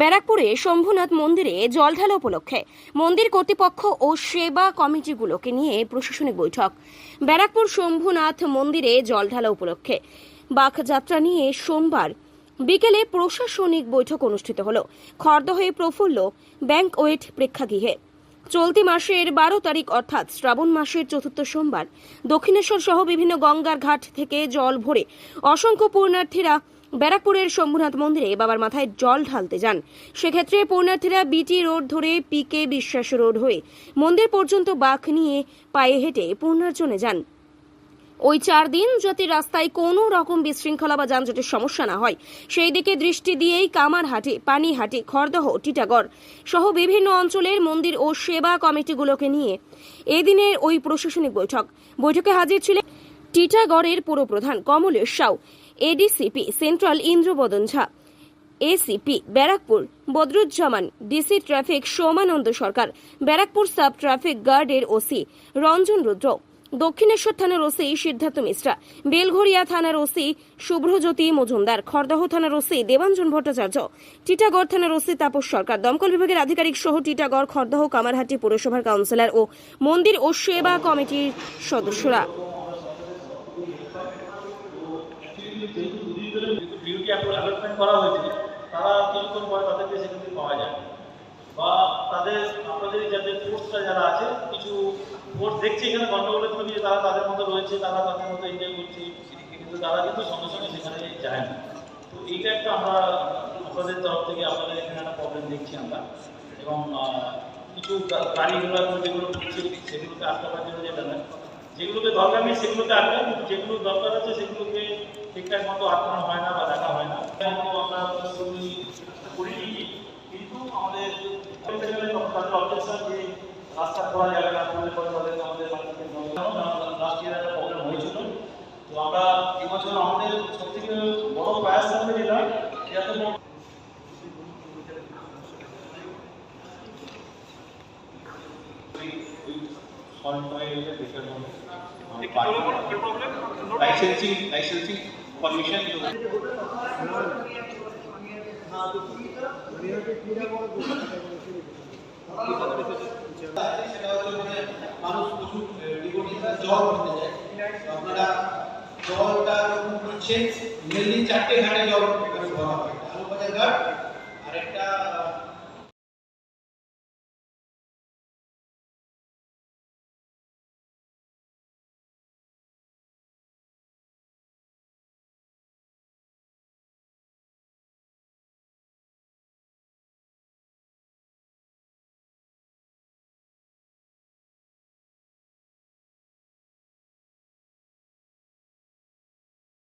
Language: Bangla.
ব্যারাকপুরে শম্ভুনাথ মন্দিরে জল ঢালা উপলক্ষে মন্দির কর্তৃপক্ষ ও সেবা কমিটিগুলোকে নিয়ে প্রশাসনিক বৈঠক। ব্যারাকপুর শম্ভুনাথ মন্দিরে জল ঢালা উপলক্ষে বাকযাত্রা নিয়ে সোমবার বিকেলে প্রশাসনিক বৈঠক অনুষ্ঠিত হল। খর্দহয়ে প্রফুল্ল ব্যাংক ওয়েট প্রেক্ষাগৃহে। চলতি মাসের বারো তারিখ অর্থাৎ শ্রাবণ মাসের চতুর্থ সোমবার দক্ষিণেশ্বর সহ বিভিন্ন গঙ্গার ঘাট থেকে জল ভরে অসংখ্য পুণ্যার্থীরা ব্যারাকপুরের শম্ভুনাথ মন্দিরে বাবার মাথায় জল ঢালতে যান। সেক্ষেত্রে পুণ্যার্থীরা বিটি রোড ধরে পিকে বিশ্বাস রোড হয়ে মন্দির পর্যন্ত বাঘ নিয়ে পায়ে হেঁটে পুণ্যার্জনে যান। ওই চার দিন যাতে রাস্তায় কোনো রকম বিশৃঙ্খলা বা যানজটের সমস্যা না হয়, সেই দিকে দৃষ্টি দিয়েই কামারহাটি, পানিহাটি, খড়দহ, টিটাগড় সহ বিভিন্ন অঞ্চলের মন্দির ও সেবা কমিটিগুলোকে নিয়ে এদিনের ওই প্রশাসনিক বৈঠক। বৈঠকে হাজির ছিলেন টিটাগড়ের পুরপ্রধান Kamlesh Shaw. ADCP central Indrabadan Jha ACP Barrackpore Badruzzaman DC traffic Somananda Sarkar Barrackpore sub traffic গার্ডের ওসি রঞ্জন রুদ্র দক্ষিণেশ্বর থানার ওসি সিদ্ধার্থ মিশ্রা বেলঘরিয়া থানার ওসি শুভ্রজ্যোতি মজুমদার খড়দহ থানার ওসি দেবাঞ্জন ভট্টাচার্য টিটাগড় থানার ওসি তাপস সরকার দমকল বিভাগের আধিকারিক সহ টিটাগড় খড়দহ কামারহাটি পৌরসভার কাউন্সিলর ও মন্দির ও সেবা কমিটির সদস্যরা ডিউটি অ্যালটমেন্ট করা হয়েছে, তারা কিছুক্ষণ পরে তাদেরকে সেখান পাওয়া যায় বা তাদের আপনাদের যাদের ফোর্সটা যারা আছে, কিছু ফোর্স দেখছে এখানে গন্ডগোলের ছবি তারা তাদের মতো রয়েছে, তারা তাদের মতো এনজয় করছে। কিন্তু তারা কিন্তু সঙ্গে সঙ্গে সেখানে যায় না। তো এইটা একটা আমরা আপনাদের তরফ থেকে, আপনাদের এখানে একটা প্রবলেম দেখছি আমরা। এবং কিছু গাড়ি ঘোড়া যেগুলো সেগুলোকে আটকাবার জন্য যেটা যেগুলোকে দরকার নেই সেগুলোকে আটকায় কিন্তু যেগুলো দরকার আছে সেগুলোকে ঠিকঠাক মতো আটকানো হয় না বা দেখা হয় না আমরা করি কিন্তু আমাদের তাদের অবজেকশন যে রাস্তা খোলা যাবে না আমাদের লাস্ট প্রবলেম হয়েছিল তো আমরা এবছর আমাদের সব থেকে বড় প্রয়াস থাকবে যেটা licensing licensing permission সেটা হচ্ছে মানে মানুষ প্রচুর ডিভোটিসরা জল করতে যায় তো আপনারা জলটা যখন করছেন মেনলি চারটে ঘাটে জল এখানে ভরা হয় আলুবাজার ঘাট